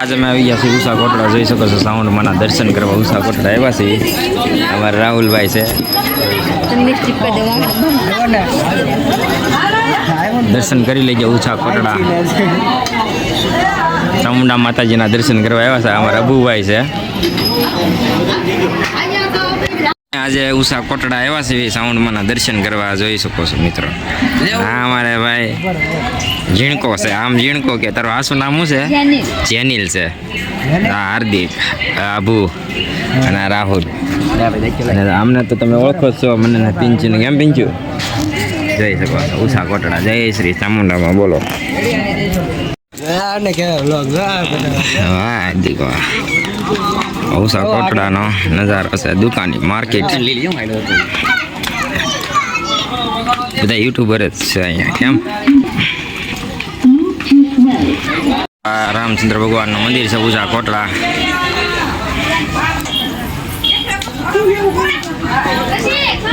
આજે અમે આવી ગયા છીએ ઉષા કોટડા જોઈ શકો છો સાઉન્ડમાંના દર્શન કરવા ઉષા કોટડા આવ્યા છે અમારા રાહુલભાઈ છે. દર્શન કરી લઈ ગયા ઉષા કોટડા ચામુંડા માતાજીના દર્શન કરવા આવ્યા છે. અમારા અબુભાઈ છે. આજે ઉષા કોટડા આવ્યા છે સાઉન્ડમાંના દર્શન કરવા જોઈ શકો છો મિત્રો. હા અમારે ભાઈ ઝીણકો છે. આમ ઝીણકો કે તારું આસુ નામ શું છે? જેનિલ. છે. આ હાર્દિક આભુ અને રાહુલ. અમને આમને તો તમે ઓળખો છો મને પિંચું ને કેમ પિંચું? જઈ શકો છો ઉષા કોટડા જય શ્રી ચામુંડામાં બોલો. હા હાર્દિક ઉષા કોટડાનો નજારો છે, દુકાની માર્કેટ. બધા યુટ્યુબર જ છે અહીંયા, કેમ? રામચંદ્ર ભગવાનનું મંદિર છે ઉષા કોટડા.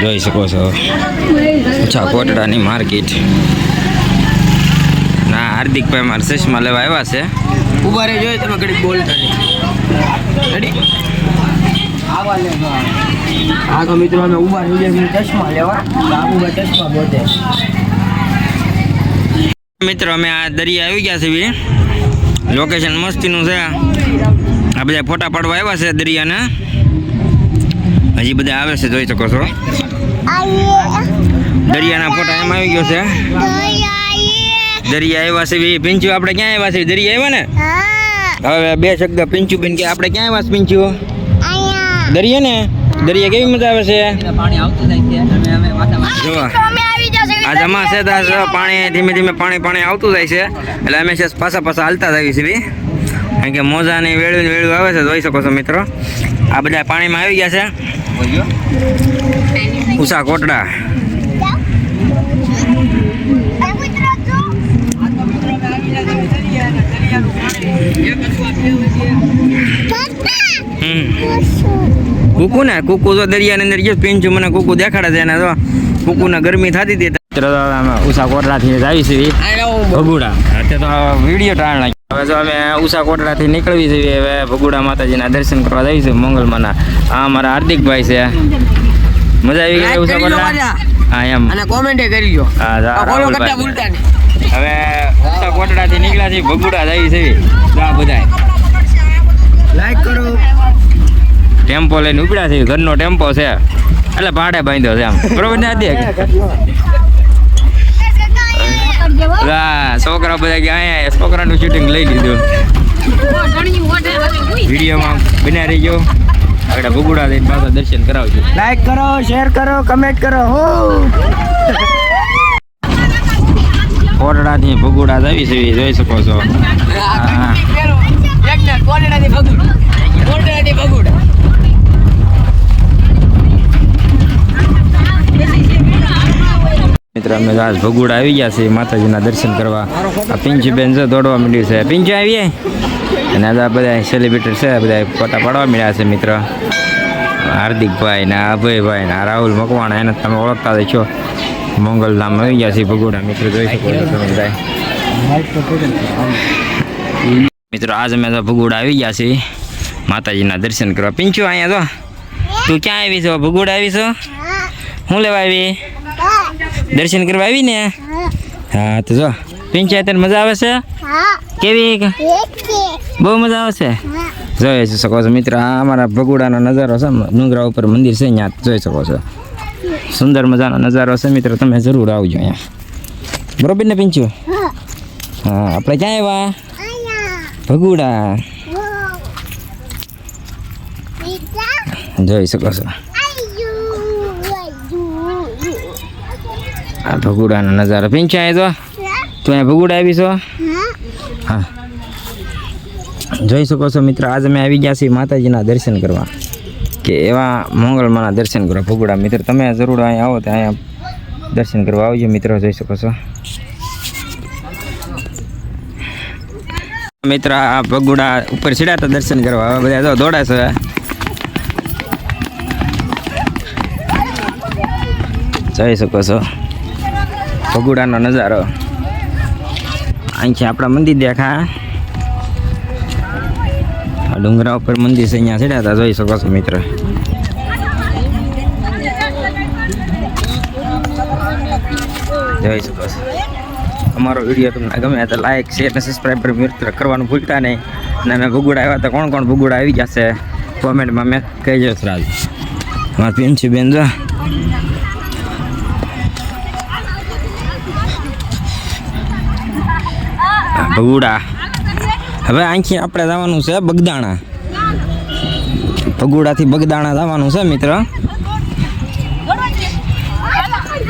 જોઈ શકો છો ઉષા કોટડાની માર્કેટ. ના હાર્દિકભાઈ મારે ચશ્મા લેવા આવ્યા છે. ઊભા રે જોઈએ તમે ઘડી બોલતા રેડી હા. તો મિત્રો અમે ઊભા રહી જઈએ ચશ્મા લેવા. બાબુભાઈ ચશ્મા ગોતે મિત્રો અમે આ દરિયા આવી ગયા છે બી. લોકેશન મસ્તીનું છે. આ બધા ફોટા પાડવા આવ્યા છે દરિયાના. હજી બધા આવે છે જોઈ શકો છો. દરિયાના ફોટા એમ આવી ગયો છે. દરિયા આવ્યા છે બી પિંચુ આપણે ક્યાં આવ્યા છે? દરિયા આવ્યા ને? હવે બે શબ્દ પિંચુ બેન કે આપણે ક્યાં આવ્યા છે પિંચુ? દરિયા ને? દરિયા કેવી મજા આવે છે? પાણી આવતું જાય છે અમે અમે જોવા આ જમા છે પાણી ધીમે ધીમે પાણી પાણી આવતું જાય છે એટલે અમે છે પાછા પાછા હાલતા જઈએ છીએ કારણ કે મોજાની વેળું ને વેળું આવે છે જોઈ શકો છો મિત્રો. આ બધા પાણીમાં આવી ગયા છે. ઉષા કોટડા. કુકુ ને કુકુ તો દરિયાની અંદર ગયો પિંચું મને કુકુ દેખાડે છે એને તો. કુકુને ગરમી થતી હતી મિત્રો તો અમે ઉષા કોટડાથી આવી છીએ. ભગુડા. અત્યારે તો વીડિયો ટાળ હવે જો અમે ઉષા કોટડાથી નીકળવી છીએ. હવે ભગુડા માતાજીના દર્શન કરવા જઈશું મંગલમાના. આ અમારા હાર્દિકભાઈ છે. મજા આવી ગઈ ઉષા હા એમ. અને કોમેન્ટ કરી લો હા ફોલો કરતા ભૂલતા નહીં. હવે ઉષા કોટડાથી નીકળ્યા છે ભગુડા જાય છે. આ બધાય. લાઈક કરો. ટેમ્પો લઈને ઉપડ્યા છે. ઘરનો ટેમ્પો છે. એટલે ભાડે બાંધ્યો છે આમ. બરોબર ને દે છોકરા બધા કે અહીંયા છોકરાનું શૂટિંગ લઈ લીધું. વિડીયોમાં બનાવી રહી ગયો આગળ ભગુડા દઈને પાછા દર્શન કરાવજો. લાઈક કરો શેર કરો કમેન્ટ કરો હો! કોટડાથી ભગુડા આવી છે જોઈ શકો છો. મિત્ર અમે આજ ભગુડા આવી ગયા છે માતાજીના દર્શન કરવા. આ પિંચુબેન છે દોડવા માંડ્યું છે. પિંચુ આવીએ? અને આ બધા સેલિબ્રિટી છે બધા ફોટા પાડવા મળ્યા છે મિત્ર. હાર્દિકભાઈ ને અભયભાઈ ને રાહુલ મકવાણા એને તમે ઓળખતા જ છો. મંગલધામ આવી ગયા છીએ ભગુડા મિત્રો જોઈ શકો છો તમે બધા. મિત્રો આજ અમે તો ભગુડા આવી ગયા છીએ. માતાજીના દર્શન કરવા. પિંચુ અહીંયા તો તું ક્યાં આવી છો? ભગુડા આવી છો? હું લેવા આવી? દર્શન કરવા આવી ને? હા તો જો. પિંચાયત મજા આવે છે? કેવી? બહુ મજા આવે છે? જોઈ શકો છો મિત્ર આ અમારા ભગુડાનો નજારો છે ડુંગરા ઉપર મંદિર છે ત્યાં જોઈ શકો છો. સુંદર મજાનો નજારો છે મિત્ર તમે જરૂર આવજો અહીંયા. બરોબર ને પિંચુ? હા આપણે ક્યાં આવ્યા? ભગુડા. જોઈ શકો છો. આ ભગુડાનો નજારો. પિંચા આવ્યો તો અહીંયા ભગુડા આવી છો? હા. જોઈ શકો છો મિત્ર, આજ અમે આવી ગયા છીએ માતાજીના દર્શન કરવા. કે એવા મંગળમાના દર્શન કરો ભગુડા, મિત્ર, તમે જરૂર અહીંયા આવો તો અહીંયા દર્શન કરવા આવજો, મિત્રો, જોઈ શકો છો. મિત્ર, આ ભગુડા ઉપર ચડ્યા દર્શન કરવા હવે બધા દોડા છે. જોઈ શકો છો. ભગુડાનો નજારો. અહીંથી આપણા મંદિર દેખા ડુંગરા ઉપર મંદિર છે, અહીંયા ચડ્યા હતા જોઈ શકો છો મિત્ર. જોઈ શકો છો. અમારો વીડિયો તમને ગમે તો લાઈક શેર અને સબસ્ક્રાઈબ મિત્ર, કરવાનું ભૂલતા નહીં. અને અમે ભૂગોડા આવ્યા તો કોણ કોણ ભૂગોડા આવી ગયા છે કોમેન્ટમાં મેં કહેજો રાજ મારા પિંચી બેન જો. ભગુડા હવે અહીંથી આપણે જવાનું છે બગદાણા. ભગુડાથી બગદાણા જવાનું છે, મિત્ર.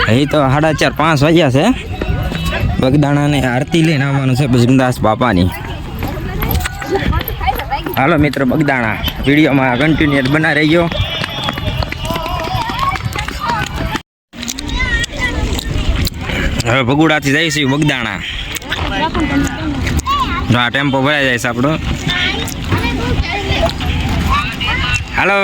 અહીં તો સાડા ચાર, પાંચ વાગ્યા છે. બગદાણાને આરતી લઈને આવવાનું છે ભજનદાસ બાપાની. હાલો મિત્ર, બગદાણા. વિડીયોમાં કન્ટિન્યુઅસ બના રહી ગયો હવે ભગુડાથી જઈશું બગદાણા. જો આ ટેમ્પો ભરાઈ જાય છે આપણો. હાલો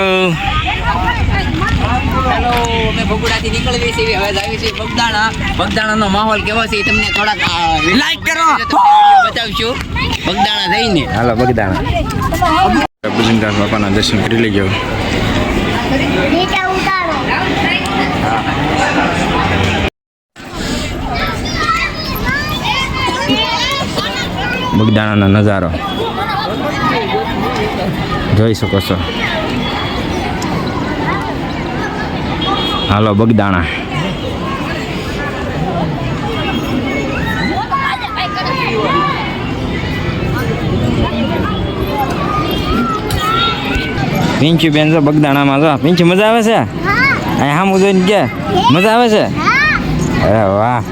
હેલો અમે ભગુડાથી નીકળી છીએ. હવે જાવી છીએ બગદાણા બગદાણાનો માહોલ કેવો છે તમને થોડાક લાઈક કરો. બતાવશું. બગદાણા જઈને. હાલો બગદાણા ભજનદાસ બાપાના દર્શન કરી લેજો. બગદાણાનો નજારો. જોઈ શકો છો. હાલો, બગદાણા. પિંચુ બેન તો બગદાણામાં જો. પિંચુ, મજા આવે છે? અહીં હા જોઈને કે? મજા આવે છે? અરે વાહ.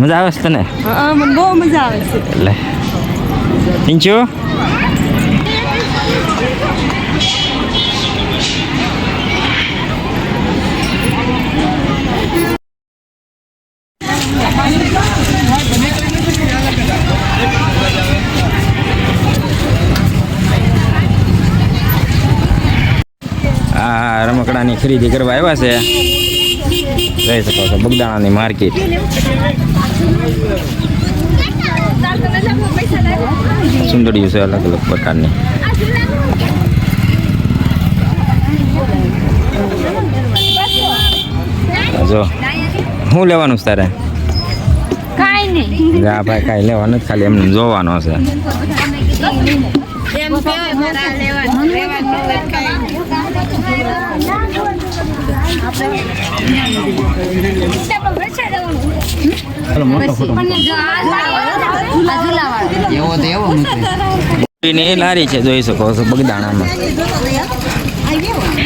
મજા આવે છે તને? હા મને બહુ મજા આવે છે. એટલે પિંચુ આ રમકડાની ખરીદી કરવા આવ્યા છે. જોઈ શકો છો બગદાણાની માર્કેટ. સુંદરીઓ છે અલગ અલગ પ્રકારની. જો શું લેવાનું છે તારે? જા ભાઈ, કાંઈ લેવાનું ખાલી એમને જોવાનો છે. એમ લેવાનું એવો તો એવો મૂકે લારી છે જોઈ શકો છો બગદાણામાં.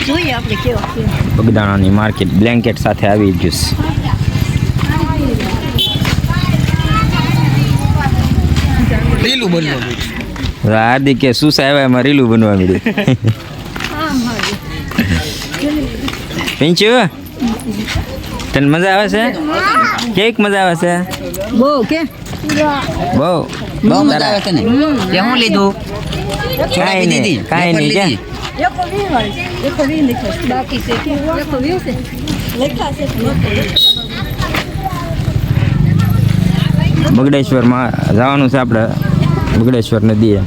જોઈએ બગદાણાની માર્કેટ બ્લેન્કેટ સાથે આવી ગયું લીલું બનવું છે હાર્દિક કે શું સાહેબ એમાં રીલું બનવા મળ્યું પિંચુ તને મજા આવે છે? કેક મજા આવે છે? બહુ કે? બહુ. બહુ મજા આવે છે ને? કે હું લીધું? કાંઈ નહીં કાંઈ નહીં વી વી લખો બાકી છે કે વી છે લખા છે બગડેશ્વરમાં જવાનું છે આપણે. બગડેશ્વર નદીએ